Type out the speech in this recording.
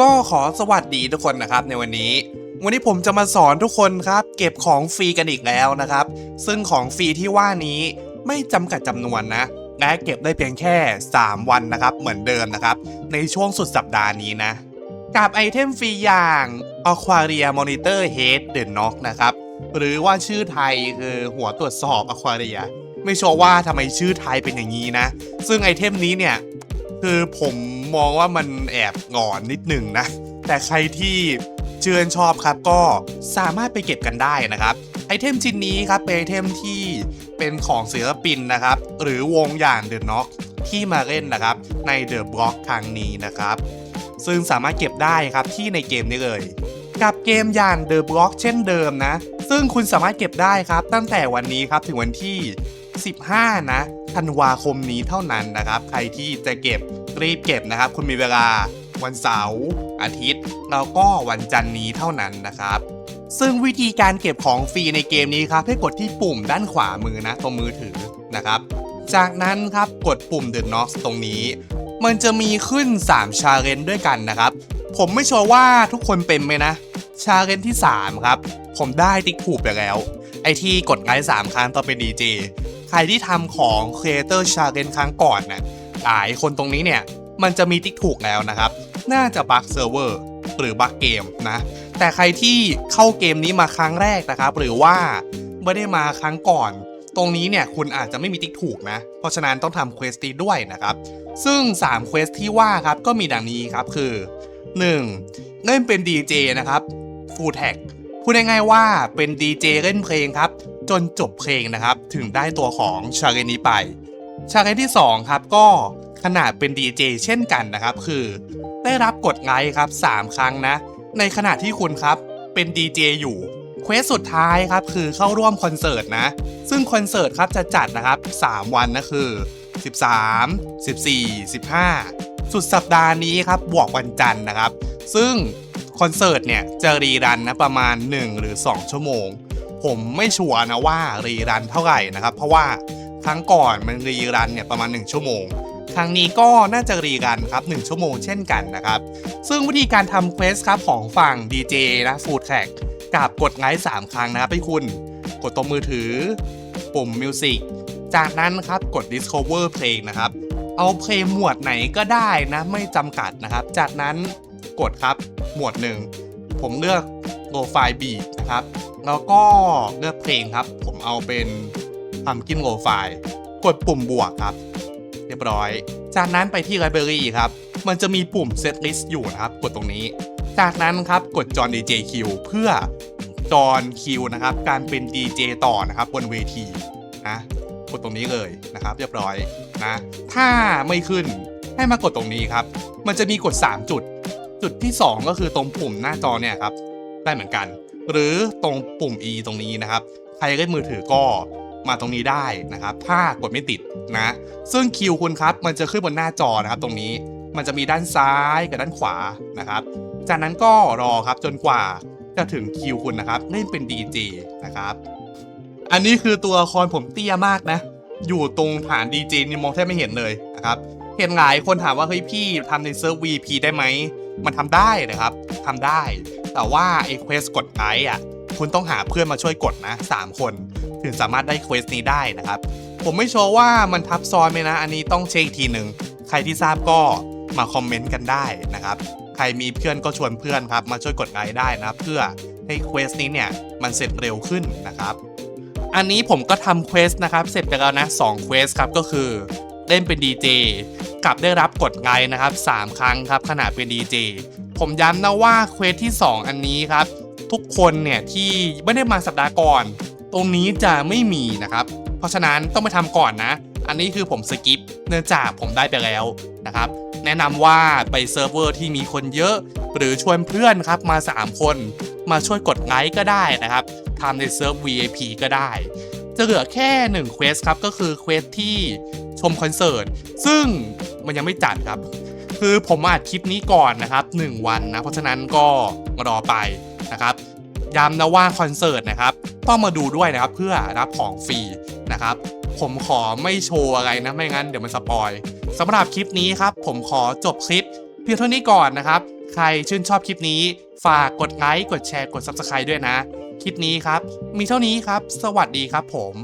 ก็ขอสวัสดีทุกคนนะครับในวันนี้ วันนี้ผมจะมาสอนทุกคนครับ เก็บของฟรีกันอีกแล้วนะครับ ซึ่งของฟรีที่ว่านี้ไม่จำกัดจำนวนนะและเก็บได้เพียงแค่ 3 วันนะครับ เหมือนเดิมนะครับ ในช่วงสุดสัปดาห์นี้นะ กับไอเทมฟรีอย่าง Aquaria Monitor Head The Knock นะครับ หรือว่าชื่อไทยคือหัวตรวจสอบ Aquaria ไม่ชัวร์ว่าทำไมชื่อไทยเป็นอย่างนี้นะ ซึ่งไอเทมนี้เนี่ย คือผมมองว่ามันแอบหงอนนิดหนึ่งนะ แต่ใครที่เชื่นชอบครับก็สามารถไปเก็บกันได้นะครับ ไอเทมชิ้นนี้ครับเป็นไอเทมที่เป็นของศิลปินนะครับ หรือวงอย่าง The Knock ที่มาเล่นนะครับ ใน The Block ครั้งนี้นะครับ ซึ่งสามารถเก็บได้ครับที่ในเกมนี้เลย กับเกมอย่าง The Block เช่นเดิมนะ ซึ่งคุณสามารถเก็บได้ครับตั้งแต่วันนี้ครับถึงวันที่ 15 นะธันวาคมนี้เท่านั้นนะครับ ใครที่จะเก็บรีบเก็บนะครับ คุณมีเวลาวันเสาร์อาทิตย์ แล้วก็วันจันทร์นี้เท่านั้นนะครับ ซึ่งวิธีการเก็บของฟรีในเกมนี้ครับให้กดที่ปุ่มด้านขวามือนะตรงมือถือนะครับ จากนั้นครับกดปุ่ม The Knox ตรงนี้ มันจะมีขึ้น 3 ชาเลนด้วยกันนะครับ ผมไม่ชัวร์ว่าทุกคนเป็นไหมนะ ชาเลนที่ 3 ครับ ผมได้ติ๊กถูกไปแล้ว ไอที่กดไลค์3ครั้งตอนเป็นดีเจ รที่ทำของ Creator Challenge ครั้งก่อนนะ่ะหลายคนตรงนี้เนี่ย มันจะมีติ๊กถูกแล้วนะครับ น่าจะบั๊กเซิร์ฟเวอร์หรือบั๊กเกมนะ แต่ใครที่เข้าเกมนี้มาครั้งแรกนะครับ หรือว่าไม่ได้มาครั้งก่อน ตรงนี้เนี่ยคุณอาจจะไม่มีติ๊กถูกนะ เพราะฉะนั้นต้องทำเควสตีด้วยนะครับ ซึ่ง3เควสที่ว่าครับก็มีดังนี้ครับคือ 1. เล่นเป็น DJ นะครับ Full Tag พูดง่ายๆว่าเป็น DJ เล่นเพลงครับ จนจบเพลงนะครับ ถึงได้ตัวของชาเลนนี้ไป ชาเลนที่ 2 ครับก็ขนาดเป็น DJ เจเช่นกันนะครับ คือ ได้รับกดไลค์ครับ 3 ครั้งนะ ในขณะที่คุณครับเป็น DJ อยู่เควสสุดท้ายครับคือเข้าร่วมคอนเสิร์ตนะ ซึ่งคอนเสิร์ตครับจะจัดนะครับ 3 วันนะคือ 13 14 15 สุดสัปดาห์นี้ครับบวกวันจันทร์นะครับ ซึ่งคอนเสิร์ตเนี่ยจะรีรันนะประมาณ 1 หรือ 2 ชั่วโมง ผมไม่ชัวร์นะว่ารีรันเท่าไหร่นะครับ เพราะว่าครั้งก่อนมันรีรันเนี่ยประมาณ 1 ชั่วโมง ครั้งนี้ก็น่าจะรีรันครับ 1 ชั่วโมงเช่นกันนะครับ ซึ่งวิธีการทำเควสครับของฝั่ง DJ นะฟูดแท็กกับกดไลค์3ครั้งนะครับให้คุณ กดตรงมือถือ ปุ่ม Music จากนั้นครับกด Discover เพลงนะครับ เอาเพลงหมวดไหนก็ได้นะไม่จำกัดนะครับ จากนั้นกดครับหมวดหนึ่งผมเลือก l o f i beat นะครับ แล้วก็เลือกเพลงครับ ผมเอาเป็น Pumpkin l o f i กดปุ่มบวกครับ เรียบร้อย จากนั้นไปที่ Library ครับ มันจะมีปุ่ม Set List อยู่นะครับ กดตรงนี้ จากนั้นครับกดจอน DJ Q เพื่อจอนคิวนะครับ การเป็น DJ ต่อนะครับบนเวทีนะกดตรงนี้เลยนะครับ เรียบร้อยนะถ้าไม่ขึ้นให้มากดตรงนี้ครับ มันจะมีกด 3 จุด จุดที่ 2 ก็คือตรงปุ่มหน้าจอเนี่ยครับ ได้เหมือนกัน หรือตรงปุ่ม E ตรงนี้นะครับ ใครเล่นมือถือก็มาตรงนี้ได้นะครับ ถ้ากดไม่ติดนะ ซึ่งคิวคุณครับ มันจะขึ้นบนหน้าจอนะครับ ตรงนี้ มันจะมีด้านซ้ายกับด้านขวานะครับ จากนั้นก็รอครับจนกว่าจะถึงคิวคุณนะครับ เล่นเป็น DJ นะครับ อันนี้คือตัวละครผมเตี้ยมากนะ อยู่ตรงฐานดีเจนี่มองแทบไม่เห็นเลยนะครับ เห็นหลายคนถามว่าเฮ้ยพี่ทำในเซิร์ฟ VP ได้ไหม มันทำได้นะครับทำได้ แต่ว่าไอ้เควสกดไออะคุณต้องหาเพื่อนมาช่วยกดนะ 3 คน ถึงสามารถได้เควสนี้ได้นะครับ ผมไม่ชัวร์ว่ามันทับซ้อนไหมนะ อันนี้ต้องเช็คอีกทีหนึ่งใครที่ทราบก็มาคอมเมนต์กันได้นะครับ ใครมีเพื่อนก็ชวนเพื่อนครับ มาช่วยกดไลค์ได้นะเพื่อให้เควสนี้เนี่ย มันเสร็จเร็วขึ้นนะครับ อันนี้ผมก็ทำเควสนะครับ เสร็จไปแล้วนะ2เควสครับก็คือเล่นเป็นดีเจกับได้รับกดไลค์นะครับ 3 ครั้งครับขณะเป็นดีเจ ผมย้ำนะว่าเควสที่ 2 อันนี้ครับ ทุกคนเนี่ยที่ไม่ได้มาสัปดาห์ก่อน ตรงนี้จะไม่มีนะครับ เพราะฉะนั้นต้องไปทำก่อนนะ อันนี้คือผมสกิปเนื่องจากผมได้ไปแล้วนะครับ แนะนำว่าไปเซิร์ฟเวอร์ที่มีคนเยอะ หรือชวนเพื่อนครับมา 3 คน มาช่วยกดไลค์ก็ได้นะครับทำในเซิร์ฟ VIP ก็ได้ จะเหลือแค่1เควสครับก็คือเควสที่ชมคอนเสิร์ตซึ่งมันยังไม่จัดครับ คือผมอัดคลิปนี้ก่อนนะครับ 1 วันนะ เพราะฉะนั้นก็รอไปนะครับย้ำนะว่าคอนเสิร์ตนะครับ ต้องมาดูด้วยนะครับเพื่อรับของฟรีนะครับ ผมขอไม่โชว์อะไรนะไม่งั้นเดี๋ยวมันสปอยสำหรับคลิปนี้ครับ ผมขอจบคลิป เพียงเท่านี้ก่อนนะครับ ใครชื่นชอบคลิปนี้ ฝากกดไลค์กดแชร์กด Subscribe ด้วยนะ คลิปนี้ครับ มีเท่านี้ครับ สวัสดีครับผม